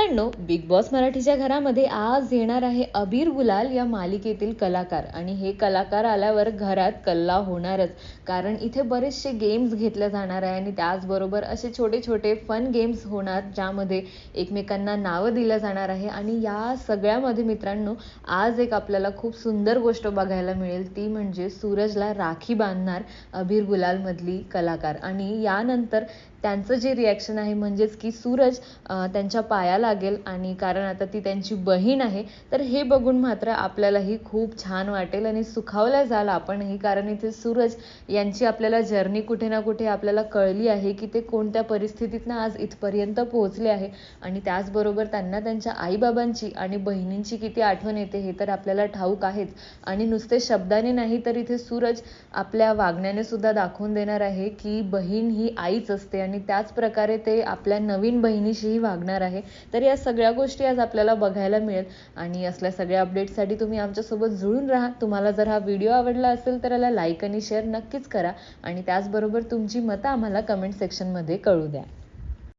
मित्रांनो big boss मराठीच्या घरामध्ये आज येणार आहे अबीर गुलाल या मालिकेतील कलाकार. आणि हे कलाकार आल्यावर घरात कल्ला होणारच. कारण इथे बरेचसे गेम्स घेतले जाणार आहे आणि त्याचबरोबर असे छोटे छोटे फन गेम्स होणार ज्यामध्ये एकमेकांना नावं दिलं जाणार आहे. आणि या सगळ्यामध्ये मित्रांनो आज एक आपल्याला खूप सुंदर गोष्ट बघायला मिळेल. ती म्हणजे सूरजला राखी बांधणार अबीर गुलालमधली कलाकार. आणि यानंतर त्यांचं जे रिॲक्शन आहे म्हणजेच की सूरज त्यांच्या पाया लागेल आणि कारण आता ती त्यांची बहीण आहे तर हे बघून मात्र आपल्यालाही खूप छान वाटेल आणि सुखावल्या जाल आपणही कारण इथे सूरज यांची आपल्याला जर्नी कुठे ना कुठे आपल्याला कळली आहे की ते कोणत्या परिस्थितीतनं आज इथपर्यंत पोहोचले आहे. आणि त्याचबरोबर त्यांना त्यांच्या आईबाबांची आणि बहिणींची किती आठवण येते हे तर आपल्याला ठाऊक आहेच. आणि नुसते शब्दाने नाही तर इथे सूरज आपल्या वागण्याने सुद्धा दाखवून देणार आहे की बहीण ही आईच असते आणि त्याच प्रकारे ते आपल्या नवीन बहिणीशीही वागणार आहे. तर या सगळ्या गोष्टी आज आपल्याला बघायला मिळेल. आणि असल्या सगळ्या अपडेटसाठी तुम्ही आमच्यासोबत जुळून राहा. तुम्हाला जर हा व्हिडिओ आवडला असेल तर याला लाईक आणि शेअर नक्कीच करा. आणि त्याचबरोबर तुमची मतं आम्हाला कमेंट सेक्शनमध्ये कळू द्या.